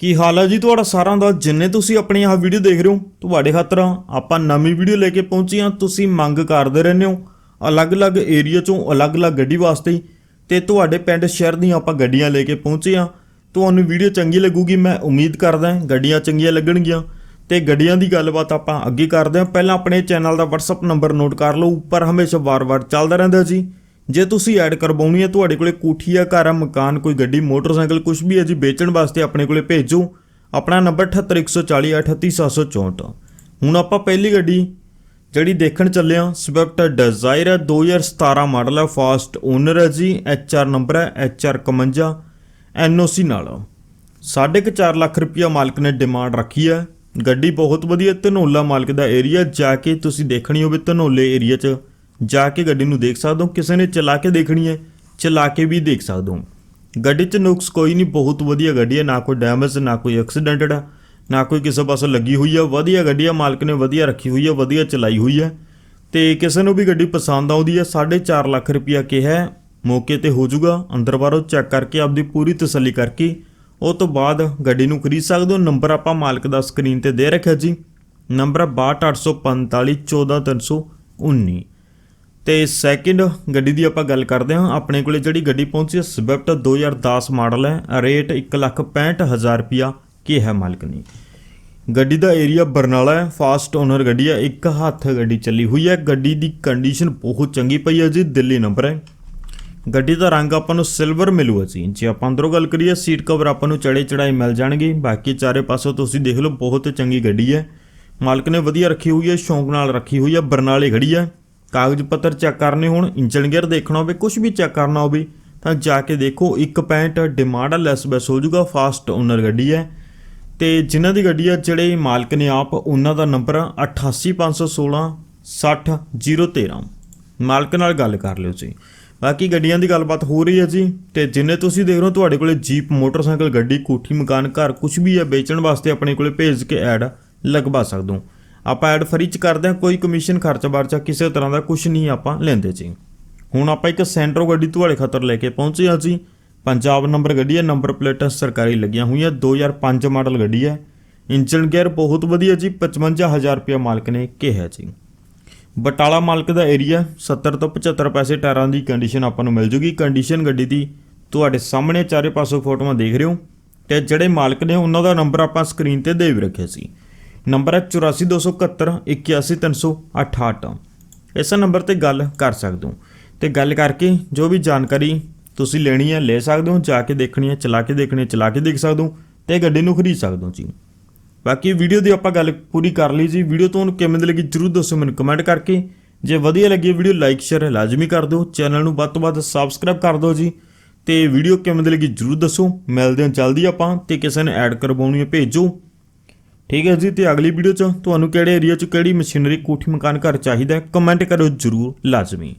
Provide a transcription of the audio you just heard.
ਕੀ ਹਾਲ ਹੈ ਜੀ ਤੁਹਾਡਾ ਸਾਰਿਆਂ ਦਾ? ਜਿੰਨੇ ਤੁਸੀਂ ਆਪਣੀ ਆਹ ਵੀਡੀਓ ਦੇਖ ਰਹੇ ਹੋ, ਤੁਹਾਡੇ ਖਾਤਰ ਆਪਾਂ ਨਵੀਂ ਵੀਡੀਓ ਲੈ ਕੇ ਪਹੁੰਚੇ ਹਾਂ। ਤੁਸੀਂ ਮੰਗ ਕਰਦੇ ਰਹਿੰਦੇ ਹੋ ਅਲੱਗ-ਅਲੱਗ ਏਰੀਆ ਚੋਂ ਅਲੱਗ-ਅਲੱਗ ਗੱਡੀ ਵਾਸਤੇ ਹੀ। ਤੇ ਤੁਹਾਡੇ ਪਿੰਡ ਸ਼ਹਿਰ ਦੀਆਂ ਆਪਾਂ ਗੱਡੀਆਂ ਲੈ ਕੇ ਪਹੁੰਚੇ ਹਾਂ। ਤੁਹਾਨੂੰ ਵੀਡੀਓ ਚੰਗੀ ਲੱਗੂਗੀ, ਮੈਂ ਉਮੀਦ ਕਰਦਾ ਗੱਡੀਆਂ ਚੰਗੀਆਂ ਲੱਗਣਗੀਆਂ। ਤੇ ਗੱਡੀਆਂ ਦੀ ਗੱਲਬਾਤ ਆਪਾਂ ਅੱਗੇ ਕਰਦੇ ਹਾਂ। ਪਹਿਲਾਂ ਆਪਣੇ ਚੈਨਲ ਦਾ WhatsApp ਨੰਬਰ ਨੋਟ ਕਰ ਲਓ। ਉੱਪਰ ਹਮੇਸ਼ਾ ਵਾਰ-ਵਾਰ ਚੱਲਦਾ ਰਹਿੰਦਾ ਜੀ। ਜੇ ਤੁਸੀਂ ਐਡ ਕਰਵਾਉਣੀ ਹੈ, ਤੁਹਾਡੇ ਕੋਲੇ ਕੋਠੀ ਆ ਘਰ ਆ, ਮਕਾਨ, ਕੋਈ ਗੱਡੀ, ਮੋਟਰਸਾਈਕਲ ਕੁਝ ਵੀ ਹੈ ਜੀ, ਵੇਚਣ ਵਾਸਤੇ ਆਪਣੇ ਕੋਲੇ ਭੇਜੋ। ਆਪਣਾ ਨੰਬਰ 78140 38764 ਹੁਣ ਆਪਾਂ ਪਹਿਲੀ ਗੱਡੀ ਜਿਹੜੀ ਦੇਖਣ ਚੱਲੇ ਆ ਸਵਿਫਟ ਡਿਜ਼ਾਇਰ ਹੈ 2017 ਮਾਡਲ ਹੈ ਫਾਸਟ ਓਨਰ ਹੈ ਜੀ HR ਨੰਬਰ ਹੈ HR51 NOC ਨਾਲ। ਸਾਢੇ ਕੁ ਚਾਰ ਲੱਖ ਰੁਪਇਆ ਮਾਲਕ ਨੇ ਡਿਮਾਂਡ ਰੱਖੀ ਹੈ ਗੱਡੀ ਬਹੁਤ ਵਧੀਆ, ਧਨੋਲਾ ਮਾਲਕ ਦਾ ਏਰੀਆ ਜਾ ਕੇ ਤੁਸੀਂ ਦੇਖਣੀ ਹੋਵੇ ਧਨੋਲੇ ਏਰੀਆ 'ਚ। ਜਾ ਕੇ ਗੱਡੀ ਨੂੰ ਦੇਖ ਸਕਦੇ ਹੋ, ਕਿਸੇ ਨੇ ਚਲਾ ਕੇ ਦੇਖਣੀ ਹੈ, ਚਲਾ ਕੇ ਵੀ ਦੇਖ ਸਕਦੇ ਹੋ। ਗੱਡੀ 'ਚ ਨੁਕਸ ਕੋਈ ਨਹੀਂ, ਬਹੁਤ ਵਧੀਆ ਗੱਡੀ ਹੈ, ਨਾ ਕੋਈ ਡੈਮੇਜ ਨਾ ਕੋਈ ਐਕਸੀਡੈਂਟਡ ਆ, ਨਾ ਕੋਈ ਕਿਸੇ ਪਾਸੋਂ ਲੱਗੀ ਹੋਈ ਆ, ਵਧੀਆ ਗੱਡੀ ਆ, ਮਾਲਕ ਨੇ ਵਧੀਆ ਰੱਖੀ ਹੋਈ ਹੈ ਵਧੀਆ ਚਲਾਈ ਹੋਈ ਹੈ ਤੇ ਕਿਸੇ ਨੂੰ ਵੀ ਗੱਡੀ ਪਸੰਦ ਆਉਂਦੀ ਹੈ 4.5 ਲੱਖ ਰੁਪਇਆ ਕਿਹਾ ਮੌਕੇ ਤੇ ਹੋ ਜਾਊਗਾ, ਅੰਦਰ ਬਾਹਰੋਂ ਚੈੱਕ ਕਰਕੇ, ਆਪਦੀ ਪੂਰੀ ਤਸੱਲੀ ਕਰਕੇ, ਉਹ ਤੋਂ ਬਾਅਦ ਗੱਡੀ ਨੂੰ ਖਰੀਦ ਸਕਦੇ ਹੋ, ਨੰਬਰ ਆਪਾਂ ਮਾਲਕ ਦਾ ਸਕਰੀਨ ਤੇ ਦੇ ਰੱਖਿਆ ਜੀ, ਨੰਬਰ 6284514319 ਤੇ ਸੈਕਿੰਡ ਗੱਡੀ ਦੀ ਆਪਾਂ ਗੱਲ ਕਰਦੇ ਹਾਂ। ਆਪਣੇ ਕੋਲੇ ਜਿਹੜੀ ਗੱਡੀ ਪਹੁੰਚੀ ਹੈ ਸਵਿਫਟ 2010 ਮਾਡਲ ਹੈ। ਰੇਟ 165000 ਰੁਪਿਆ ਕੀ ਹੈ ਮਾਲਕ ਨੇ ਗੱਡੀ ਦਾ ਏਰੀਆ ਬਰਨਾਲਾ ਹੈ। ਫਾਸਟ ਓਨਰ ਗੱਡੀ ਹੈ। ਇੱਕ ਹੱਥ ਗੱਡੀ ਚੱਲੀ ਹੋਈ ਹੈ। ਗੱਡੀ ਦੀ ਕੰਡੀਸ਼ਨ ਬਹੁਤ ਚੰਗੀ ਪਈ ਹੈ ਜੀ। ਦਿੱਲੀ ਨੰਬਰ ਹੈ। ਗੱਡੀ ਦਾ ਰੰਗ ਆਪਾਂ ਨੂੰ ਸਿਲਵਰ ਮਿਲੂਗਾ ਜੀ। ਜੇ ਆਪਾਂ ਅੰਦਰੋਂ ਗੱਲ ਕਰੀਏ ਸੀਟ ਕਵਰ ਆਪਾਂ ਨੂੰ ਚੜੇ ਚੜਾਈ ਮਿਲ ਜਾਣਗੇ। ਬਾਕੀ ਚਾਰੇ ਪਾਸੋਂ ਤੁਸੀਂ ਦੇਖ ਲਓ, ਬਹੁਤ ਚੰਗੀ ਗੱਡੀ ਹੈ। ਮਾਲਕ ਨੇ ਵਧੀਆ ਰੱਖੀ ਹੋਈ ਹੈ। ਸ਼ੌਂਕ ਨਾਲ ਰੱਖੀ ਹੋਈ ਹੈ। ਬਰਨਾਲੇ ਖੜੀ ਹੈ। ਕਾਗਜ਼ ਪੱਤਰ ਚੈੱਕ ਕਰਨੇ ਹੋਣ ਇੰਜਨ ਗੇਅਰ ਦੇਖਣਾ ਹੋਵੇ ਕੁਝ ਵੀ ਚੈੱਕ ਕਰਨਾ ਹੋਵੇ, ਤਾਂ ਜਾ ਕੇ ਦੇਖੋ 1.65 ਡਿਮਾਂਡ ਲੈਸ ਬੈਸ ਹੋ ਜਾਊਗਾ ਫਾਸਟ ਓਨਰ ਗੱਡੀ ਹੈ। ਤੇ ਜਿਨ੍ਹਾਂ ਦੀ ਗੱਡੀ ਆ, ਜਿਹੜੇ ਮਾਲਕ ਨੇ ਆਪ, ਉਹਨਾਂ ਦਾ ਨੰਬਰ 88516 60013 ਮਾਲਕ ਨਾਲ ਗੱਲ ਕਰ ਲਿਓ ਜੀ। ਬਾਕੀ ਗੱਡੀਆਂ ਦੀ ਗੱਲਬਾਤ ਹੋ ਰਹੀ ਹੈ ਜੀ, ਤੇ ਜਿੰਨੇ ਤੁਸੀਂ ਦੇਖ ਰਹੇ ਹੋ, ਤੁਹਾਡੇ ਕੋਲੇ ਜੀਪ ਮੋਟਰਸਾਈਕਲ ਗੱਡੀ, ਕੋਠੀ, ਮਕਾਨ, ਘਰ ਕੁਝ ਵੀ ਹੈ, ਵੇਚਣ ਵਾਸਤੇ ਆਪਣੇ ਕੋਲੇ ਭੇਜ ਕੇ ਐਡ ਲਗਵਾ ਸਕਦੇ ਹੋ। ਆਪਾਂ ਐਡ ਫਰੀ ਚ ਕਰਦੇ ਹਾਂ, ਕੋਈ ਕਮਿਸ਼ਨ ਖਰਚ ਵਰਚਾ ਕਿਸੇ ਤਰ੍ਹਾਂ ਦਾ ਕੁਝ ਨਹੀਂ ਆਪਾਂ ਲੈਂਦੇ ਜੀ। ਹੁਣ ਆਪਾਂ ਇੱਕ ਸੈਂਟਰੋ ਗੱਡੀ ਤੁਹਾਡੇ ਖਾਤਰ ਲੈ ਕੇ ਪਹੁੰਚੇ ਹਾਂ ਜੀ। ਪੰਜਾਬ ਨੰਬਰ ਗੱਡੀ ਹੈ ਨੰਬਰ ਪਲੇਟਾਂ ਸਰਕਾਰੀ ਲੱਗੀਆਂ ਹੋਈਆਂ 2005 ਮਾਡਲ ਗੱਡੀ ਹੈ। ਇੰਜਨ ਗੇਅਰ ਬਹੁਤ ਵਧੀਆ ਜੀ 55000 ਰੁਪਏ ਮਾਲਕ ਨੇ ਕਿਹਾ ਜੀ। ਬਟਾਲਾ ਮਾਲਕ ਦਾ ਏਰੀਆ 70 ਤੋਂ 75 ਪੈਸੇ ਟਾਇਰਾਂ ਦੀ ਕੰਡੀਸ਼ਨ ਆਪਾਂ ਨੂੰ ਮਿਲ ਜੂਗੀ। ਕੰਡੀਸ਼ਨ ਗੱਡੀ ਦੀ ਤੁਹਾਡੇ ਸਾਹਮਣੇ ਚਾਰੇ ਪਾਸੋਂ ਫੋਟੋਆਂ ਦੇਖ ਰਹੇ ਹੋ। ਤੇ ਜਿਹੜੇ ਮਾਲਕ ਨੇ ਉਹਨਾਂ ਦਾ ਨੰਬਰ ਆਪਾਂ ਸਕਰੀਨ ਤੇ ਦੇ ਵੀ ਰੱਖਿਆ ਸੀ। ਨੰਬਰ ਹੈ 8427 81368 ਇਸ ਨੰਬਰ ਤੇ ਗੱਲ ਕਰ ਸਕਦੇ ਹੋ। ਤੇ ਗੱਲ ਕਰਕੇ ਜੋ ਵੀ ਜਾਣਕਾਰੀ ਤੁਸੀਂ ਲੈਣੀ ਹੈ, ਲੈ ਸਕਦੇ ਹੋ, ਜਾ ਕੇ ਦੇਖਣੀ ਹੈ, ਚਲਾ ਕੇ ਦੇਖਣੀ ਹੈ, ਚਲਾ ਕੇ ਦੇਖ ਸਕਦੇ ਹੋ ਤੇ ਗੱਡੀ ਨੂੰ ਖਰੀਦ ਸਕਦੇ ਹੋ ਜੀ। ਬਾਕੀ ਵੀਡੀਓ ਦੀ ਆਪਾਂ ਗੱਲ ਪੂਰੀ ਕਰ ਲਈ ਜੀ। ਵੀਡੀਓ ਤੁਹਾਨੂੰ ਕਿਵੇਂ ਦੀ ਲੱਗੀ ਜਰੂਰ ਦੱਸੋ ਮੈਨੂੰ ਕਮੈਂਟ ਕਰਕੇ। ਜੇ ਵਧੀਆ ਲੱਗੀ ਵੀਡੀਓ ਲਾਈਕ ਸ਼ੇਅਰ ਲਾਜ਼ਮੀ ਕਰ ਦਿਓ। ਚੈਨਲ ਨੂੰ ਵੱਧ ਤੋਂ ਵੱਧ ਸਬਸਕ੍ਰਾਈਬ ਕਰ ਦਿਓ ਜੀ। ਤੇ ਵੀਡੀਓ ਕਿਵੇਂ ਦੀ ਲੱਗੀ ਜਰੂਰ ਦੱਸੋ। ਮਿਲਦੇ ਹਾਂ ਜਲਦੀ ਆਪਾਂ ਤੇ ਕਿਸੇ ਨੇ ਐਡ ਕਰਵਾਉਣੀ ਹੈ, ਭੇਜੋ। ਠੀਕ ਹੈ ਜੀ, ਤੇ ਅਗਲੀ ਵੀਡੀਓ 'ਚ ਤੁਹਾਨੂੰ ਕਿਹੜੇ ਏਰੀਆ 'ਚ ਕਿਹੜੀ ਮਸ਼ੀਨਰੀ ਕੋਠੀ ਮਕਾਨ ਘਰ ਚਾਹੀਦਾ ਕਮੈਂਟ ਕਰੋ ਜਰੂਰ ਲਾਜ਼ਮੀ।